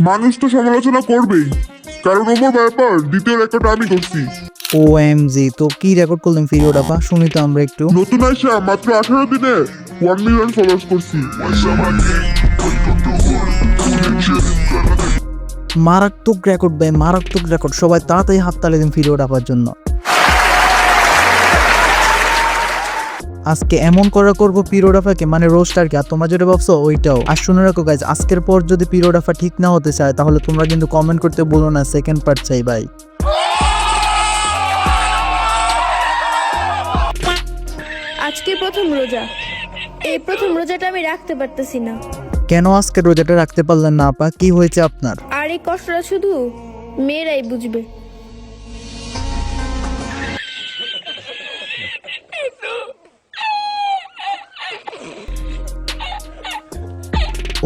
মানুষ তো সমালোচনা করবেই। কারণ ওমর ব্যাপার দ্বিতীয় রেকর্ড আমি করছি। ও এম জি তো কি রেকর্ড করলেন ভিডিওটা বা? শুনি তো আমরা একটু। নতুন আসা মাত্র আঠারো দিনে ওয়ান মিলিয়ন ফলোয়ার্স করছি। মারাত্মক রেকর্ড ভাই মারাত্মক রেকর্ড সবাই তাড়াতাড়ি হাত তালে দিন ফিরিও ডাবার জন্য। আজকে এমন করে করব পিরোডাফাকে মানে রোস্টারকে আর তোমরা যেটা ভাবছ ওইটাও। আর শুনে রাখো গাইজ আজকের পর যদি পিরোডাফা ঠিক না হতে চায় তাহলে তোমরা কিন্তু কমেন্ট করতে বলো না সেকেন্ড পার্ট চাই ভাই আজকে প্রথম রোজা। এই প্রথম রোজাটা আমি রাখতে পারতেছি না। কেন আজকে রোজাটা রাখতে পারলেন না আপা? কি হয়েছে আপনার? আর এই কষ্টটা শুধু মেয়েরাই বুঝবে।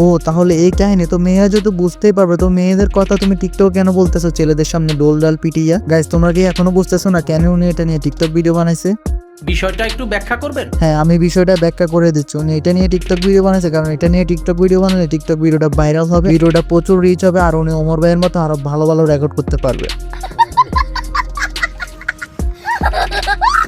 ও তাহলে এই কাহিনী তো মেয়েরা যদি বুঝতেই পারবে তো মেয়েদের কথা তুমি টিকটক কেন বলতেছো? ছেলেদের সামনে ডোল ডাল পিটিয়া? গাইজ তোমরা কি এখনও বুঝতেছো না কেন উনি এটা নিয়ে টিকটক ভিডিও বানাইছে? বিষয়টা একটু ব্যাখ্যা করবেন? হ্যাঁ আমি বিষয়টা ব্যাখ্যা করে দিচ্ছি। উনি এটা নিয়ে টিকটক ভিডিও বানাইছে কারণ এটা নিয়ে টিকটক ভিডিও বানালে টিকটক ভিডিওটা ভাইরাল হবে ভিডিওটা প্রচুর রিচ হবে আর উনি ওমর ভাইয়ের মতো আরও ভালো ভালো রেকর্ড করতে পারবে।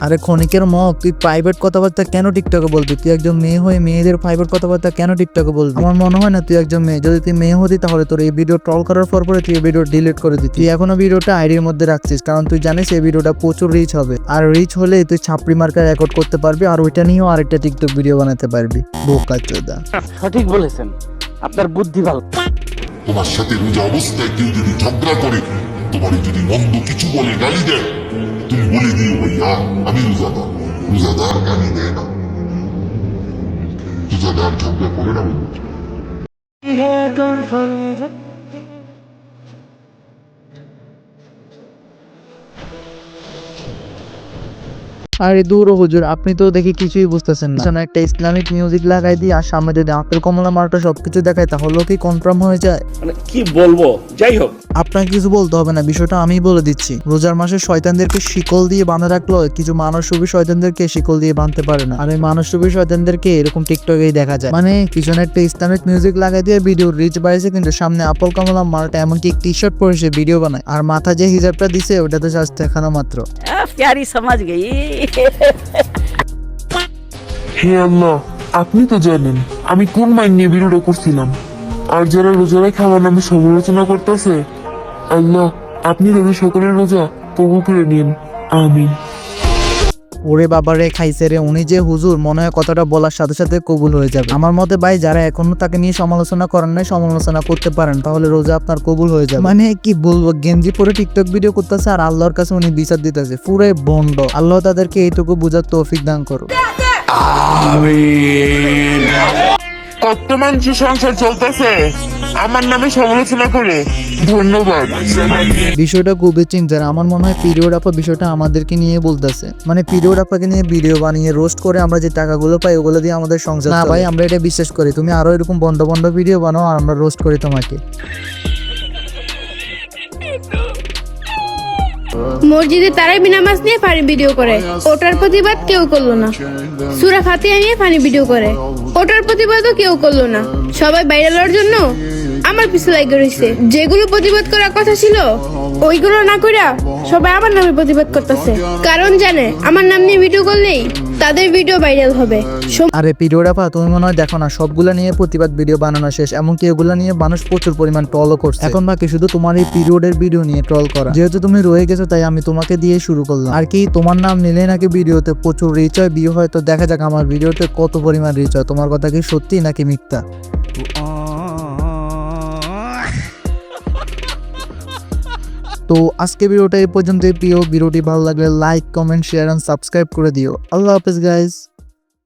আরে ক্ষণিকের মগ তুই প্রাইভেট কথাবার্তা কেন টিকটকে বলবি? তুই একজন মেয়ে হয়ে মেয়েদের প্রাইভেট কথাবার্তা কেন টিকটকে বলবি? আমার মনে হয় না তুই একজন মেয়ে। যদি তুই মেয়ে হতি তাহলে তোর এই ভিডিও ট্রল করার পর পরে তুই এই ভিডিও ডিলিট করে দিতি। তুই এখনও ভিডিওটা আইডির মধ্যে রাখছিস কারণ তুই জানিস এই ভিডিওটা প্রচুর রিচ হবে। আর রিচ হলে তুই ছাপড়ি মার্কা রেকর্ড করতে পারবি আর ওইটা নিয়েও আরেকটা টিকটক ভিডিও বানাতে পারবি। বোকা চোদা। সঠিক বলেছেন। আপনার বুদ্ধি ভালো। তোমার সাথে রোজা অবস্থায় কেউ যদি ঝগড়া করে তোমার যদি মন্দ কিছু বলে গালি দেয় তুমি বলে দিও ভাইয়া আমি রোজাদার রোজাদার গালি দেয় না রোজাদার ঝগড়া আরে দূর হুজুর আপনি তো দেখি কিছুই বুঝতেছেন না। একটা ইসলামিক মিউজিক লাগাই দিই আর সামনে যদি আপেল কমলা মালটা সবকিছু দেখায় তাহলেও কি কনফার্ম হয়ে যায়? মানে কি বলব? যাই হোক। আপনাকে কিছু বলতে হবে না বিষয়টা আমি বলে দিচ্ছি। রোজার মাসে শয়তানদেরকে শিকল দিয়ে বাঁধা রাখল কিছু মানসরূপী শয়তানদেরকে শিকল দিয়ে বাঁধতে পারে না। আর এই মানসরূপী শয়তানদেরকে এরকম টিকটকেই দেখা যায়। মানে পিছনে একটা ইসলামিক মিউজিক লাগাই দিয়ে ভিডিও রিচ বাড়িয়েছে কিন্তু সামনে আপল কমলা মালটা এমনকি টি শার্ট পরে সে ভিডিও বানায়। আর মাথা যে হিজাবটা দিছে ওটা তো জাস্ট দেখানো মাত্র। প্যারি সমাজ গেই। হে আল্লাহ, আপনি তো জানেন, আমি কোন মাইন নিয়ে বিরোধ করছিলাম। আর যারা রোজারা খাবার নামে সমালোচনা করতেছে, আল্লাহ, আপনি রোজা সকলের রোজা কবুল করে নিন। আমিন। ওরে বাবারে, খাইছে রে। উনি যে হুজুর, মনে হয় কথাটা বলার সাথে সাথে কবুল হয়ে যাবে। আমার মতে ভাই, যারা এখনও তাকে নিয়ে সমালোচনা করেন নাই, সমালোচনা করতে পারেন, তাহলে রোজা আপনার কবুল হয়ে যাবে। মানে কি বলব, গেঞ্জি পরে টিকটক ভিডিও করতেছে আর আল্লাহর কাছে উনি বিচার দিতেছে। পুরে বন্ড। আল্লাহ তাদেরকে এইটুকু বুঝার তৌফিক দান করো কত যে সংসার চলতেছে আমার নামে সমালোচনা করে। ধন্যবাদ। বিষয়টা খুবই চিন্তার আমার মনে হয় পিরিয়ড আপা বিষয়টা আমাদেরকে নিয়ে বলতেছে। মানে পিরিয়ড আপাকে নিয়ে ভিডিও বানিয়ে রোস্ট করে আমরা যে টাকাগুলো পাই ওগুলো দিয়ে আমাদের সংসার না ভাই আমরা এটা বিশ্বাস করি। তুমি আরও এরকম বন্ধ বন্ধ ভিডিও বানাও আর আমরা রোস্ট করি তোমাকে। মসজিদে তারাই নামাজ নিয়ে পানি ভিডিও করে। ওটার প্রতিবাদ কেউ করল না। সুরা ফাতিয়া নিয়ে পানি ভিডিও করে। ওটার প্রতিবাদও কেউ করল না। সবাই বাইরে জন্য আমার পিছু লাগে রয়েছে যেগুলো প্রতিবাদ করার কথা ছিল ওইগুলো না কইরা সবাই আমার নামে প্রতিবাদ করতেছে। কারণ জানে আমার নাম নিয়ে ভিডিও করলেই তাদের ভিডিও ভাইরাল হবে। আরে পিরিয়ড আপা তুমি মনে হয় দেখো না সবগুলা নিয়ে প্রতিবাদ ভিডিও বানানো শেষ এমনকি এগুলা নিয়ে মানুষ প্রচুর পরিমাণ ট্রলও করছে। এখন বাকি শুধু তোমার এই পিরিয়ডের ভিডিও নিয়ে ট্রল করা। যেহেতু তুমি রয়ে গেছো তাই আমি তোমাকে দিয়ে শুরু করলাম। আর কি তোমার নাম নিলে নাকি ভিডিওতে প্রচুর রিচ হয় বিয়ে হয় তো দেখা যাক আমার ভিডিওতে কত পরিমাণ রিচ হয়। তোমার কথা কি সত্যি নাকি মিথ্যা? তো আজকে ভিডিওটা এই পর্যন্তই। প্রিয় ভিডিওটি ভালো লাগলে like comment share and subscribe করে দিও। আল্লাহ হাফিজ গাইস